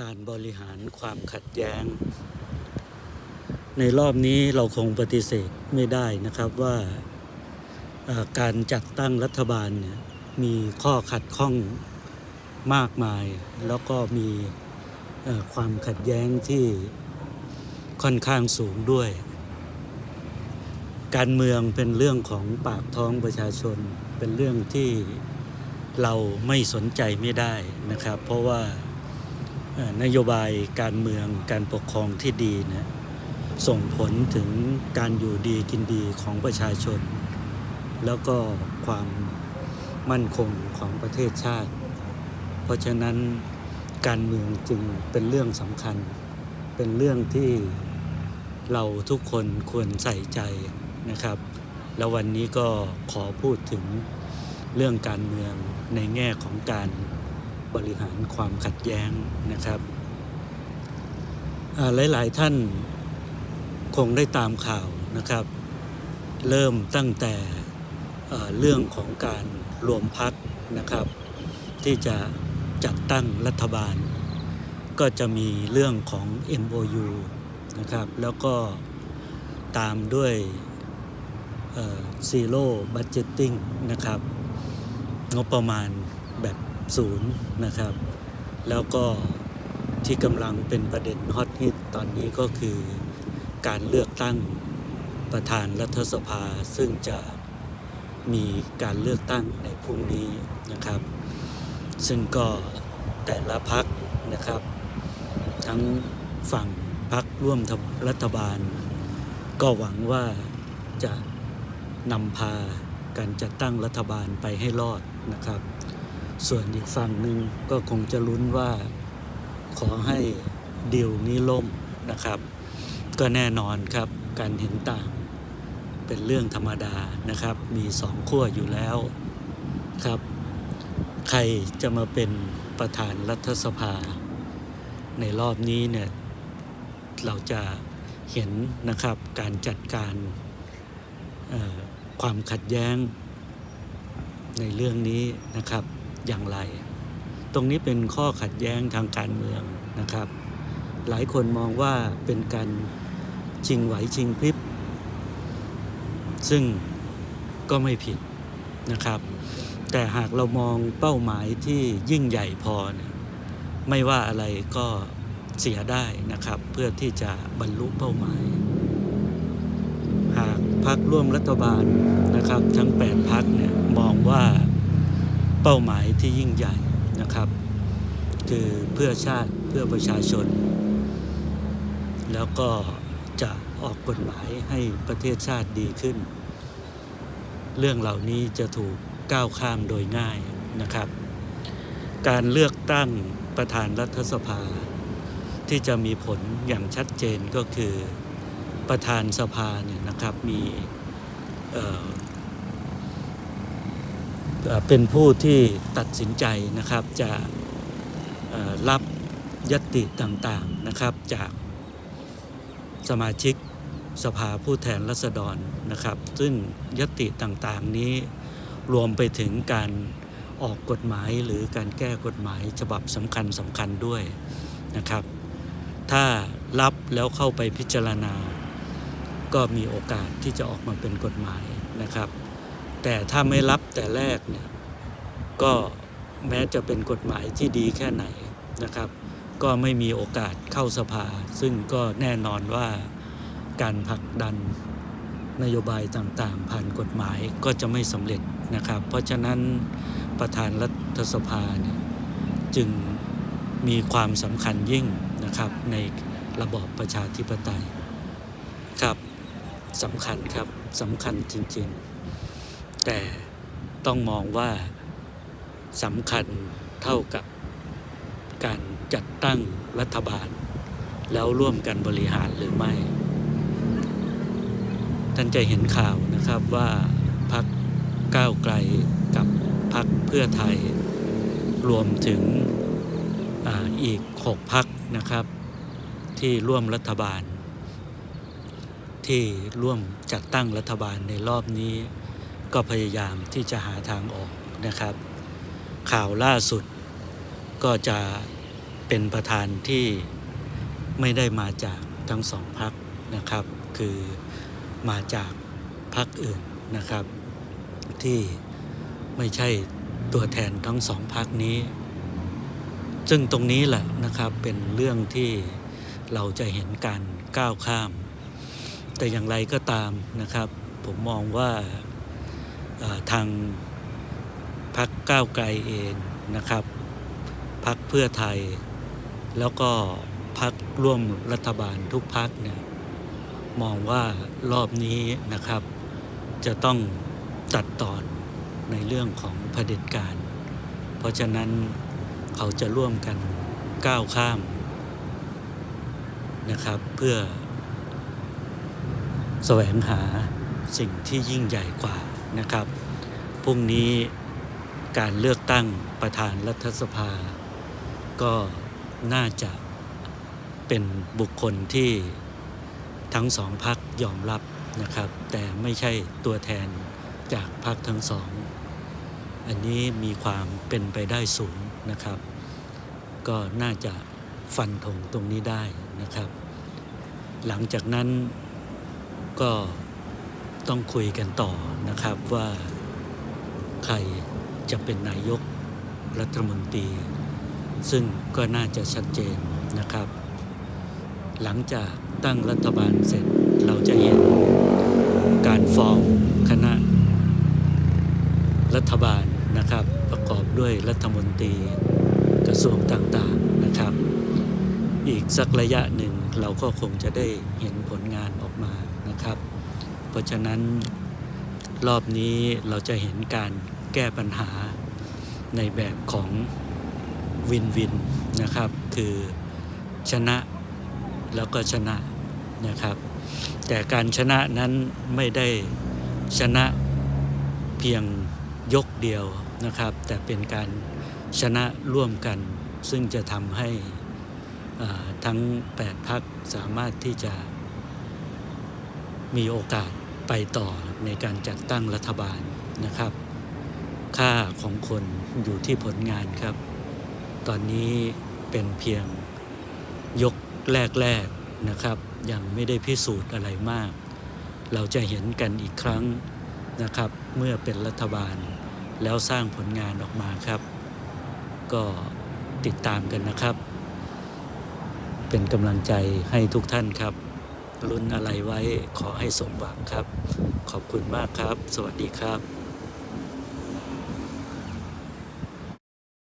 การบริหารความขัดแย้ง ในรอบนี้เราคงปฏิเสธไม่ได้นะครับว่าการจัดตั้งรัฐบาลเนี่ยมีข้อขัดข้องมากมาย แล้วก็มีความขัดแย้งที่ค่อนข้างสูงด้วย การเมืองเป็นเรื่องของปากท้องประชาชน เป็นเรื่องที่เราไม่สนใจไม่ได้นะครับ เพราะว่า นโยบายการเมืองการปกครองที่ดีเนะส่งผลถึงการอยู่ดีกินดีของประชาชน แล้วก็ความมั่นคงของประเทศชาติ เพราะฉะนั้นการเมืองจึงเป็นเรื่องสำคัญ เป็นเรื่องที่เราทุกคนควรใส่ใจนะครับ แล้ววันนี้ก็ขอพูดถึงเรื่องการเมืองในแง่ของการ บริหารความขัดแย้งนะครับหลาย ๆ ท่านคงได้ตามข่าวนะครับ เริ่มตั้งแต่เรื่องของการรวมพักนะครับ ที่จะจัดตั้งรัฐบาล ก็จะมีเรื่องของ MOU นะครับ แล้วก็ตามด้วยซีโร่บัตเจตติ้งนะครับ งบประมาณแบบ ศูนย์นะครับ แล้วก็ที่กำลังเป็นประเด็นฮอตฮิตตอนนี้ก็คือการเลือกตั้งประธานรัฐสภาซึ่งจะมีการเลือกตั้งในพรุ่งนี้นะครับ ซึ่งก็แต่ละพักนะครับ ทั้งฝั่งพักร่วมรัฐบาล ก็หวังว่าจะนำพาการจัดตั้งรัฐบาลไปให้รอดนะครับ ส่วนอีกฝั่งหนึ่งก็คงจะลุ้นว่าขอให้ดีลนี้ล่มนะครับ ก็แน่นอนครับการเห็นต่างเป็นเรื่องธรรมดานะครับ มีสองขั้วอยู่แล้วครับ ใครจะมาเป็นประธานรัฐสภา ในรอบนี้เนี่ยเราจะเห็นนะครับการจัดการความขัดแย้งในเรื่องนี้นะครับ อย่างไร ตรงนี้เป็นข้อขัดแย้งทางการเมืองนะครับ หลายคนมองว่าเป็นการชิงไหวชิงพริบ ซึ่งก็ไม่ผิดนะครับ แต่หากเรามองเป้าหมายที่ยิ่งใหญ่พอเนี่ยไม่ว่าอะไรก็เสียได้นะครับ เพื่อที่จะบรรลุเป้าหมาย หากพักร่วมรัฐบาลนะครับ ทั้ง 8 พักเนี่ยมองว่า เป้าหมายที่ยิ่งใหญ่นะครับ คือเพื่อชาติเพื่อประชาชน แล้วก็จะออกกฎหมายให้ประเทศชาติดีขึ้น เรื่องเหล่านี้จะถูกก้าวข้ามโดยง่ายนะครับ การเลือกตั้งประธานรัฐสภา ที่จะมีผลอย่างชัดเจนก็คือประธานสภาเนี่ยนะครับมี เป็นผู้ที่ตัดสินใจนะครับจะรับยติต่างๆนะครับจากสมาชิกสภาผู้แทนราษฎรนะครับ ซึ่งยติต่างๆนี้รวมไปถึงการออกกฎหมายหรือการแก้กฎหมายฉบับสำคัญสำคัญด้วยนะครับ ถ้ารับแล้วเข้าไปพิจารณา ก็มีโอกาสที่จะออกมาเป็นกฎหมายนะครับ แต่ถ้าไม่รับแต่แรกเนี่ยก็แม้จะเป็นกฎหมายที่ดีแค่ไหนนะครับ ก็ไม่มีโอกาสเข้าสภา ซึ่งก็แน่นอนว่าการผลักดันนโยบายต่างๆ ผ่านกฎหมายก็จะไม่สำเร็จนะครับ เพราะฉะนั้นประธานรัฐสภาเนี่ยจึงมีความสำคัญยิ่งนะครับในระบอบประชาธิปไตยครับสำคัญครับสำคัญจริง ๆ แต่ต้องมองว่าสำคัญเท่ากับการจัดตั้งรัฐบาล แล้วร่วมกันบริหารหรือไม่ ท่านจะเห็นข่าวนะครับว่าพักก้าวไกลกับพักเพื่อไทย รวมถึงออีกหกพักนะครับ ที่ร่วมรัฐบาล ที่ร่วมจัดตั้งรัฐบาลในรอบนี้ ก็พยายามที่จะหาทางออกนะครับ ข่าวล่าสุดก็จะเป็นประธานที่ไม่ได้มาจากทั้งสองพักนะครับ คือมาจากพักอื่นนะครับ ที่ไม่ใช่ตัวแทนทั้งสองพักนี้ ซึ่งตรงนี้แหละนะครับเป็นเรื่องที่เราจะเห็นการก้าวข้าม แต่อย่างไรก็ตามนะครับ ผมมองว่า ทางพักก้าวไกลเองนะครับ พักเพื่อไทย แล้วก็พักร่วมรัฐบาลทุกพักเนี่ยมองว่ารอบนี้นะครับ จะต้องตัดตอนในเรื่องของเผด็จการ เพราะฉะนั้นเขาจะร่วมกันก้าวข้ามนะครับเพื่อแสวงหาสิ่งที่ยิ่งใหญ่กว่า นะครับ พรุ่งนี้การเลือกตั้งประธานรัฐสภา ก็น่าจะเป็นบุคคลที่ทั้งสองพักยอมรับนะครับ แต่ไม่ใช่ตัวแทนจากพักทั้งสอง อันนี้มีความเป็นไปได้สูงนะครับ ก็น่าจะฟันธงตรงนี้ได้นะครับ หลังจากนั้นก็ ต้องคุยกันต่อนะครับว่าใครจะเป็นนายกรัฐมนตรี ซึ่งก็น่าจะชัดเจนนะครับ หลังจากตั้งรัฐบาลเสร็จเราจะเห็นการฟอร์มคณะ รัฐบาลนะครับ ประกอบด้วยรัฐมนตรีกระทรวงต่างๆนะครับ อีกสักระยะหนึ่งเราก็คงจะได้เห็นผลงานออกมานะครับ ราะฉะนั้นรอบนี้เราจะเห็นการแก้ปัญหาในแบบของวินวินนะครับ คือชนะแล้วก็ชนะนะครับ แต่การชนะนั้นไม่ได้ชนะเพียงยกเดียวนะครับ แต่เป็นการชนะร่วมกัน ซึ่งจะทำให้ทั้ง 8 พักสามารถที่จะมีโอกาส ไปต่อในการจัดตั้งรัฐบาลนะครับ ค่าของคนอยู่ที่ผลงานครับ ตอนนี้เป็นเพียงยกแรกๆนะครับ ยังไม่ได้พิสูจน์อะไรมาก เราจะเห็นกันอีกครั้งนะครับ เมื่อเป็นรัฐบาลแล้วสร้างผลงานออกมาครับ ก็ติดตามกันนะครับ เป็นกำลังใจให้ทุกท่านครับ ลุ้นอะไรไว้ขอให้สมหวังครับ ขอบคุณมากครับ สวัสดีครับ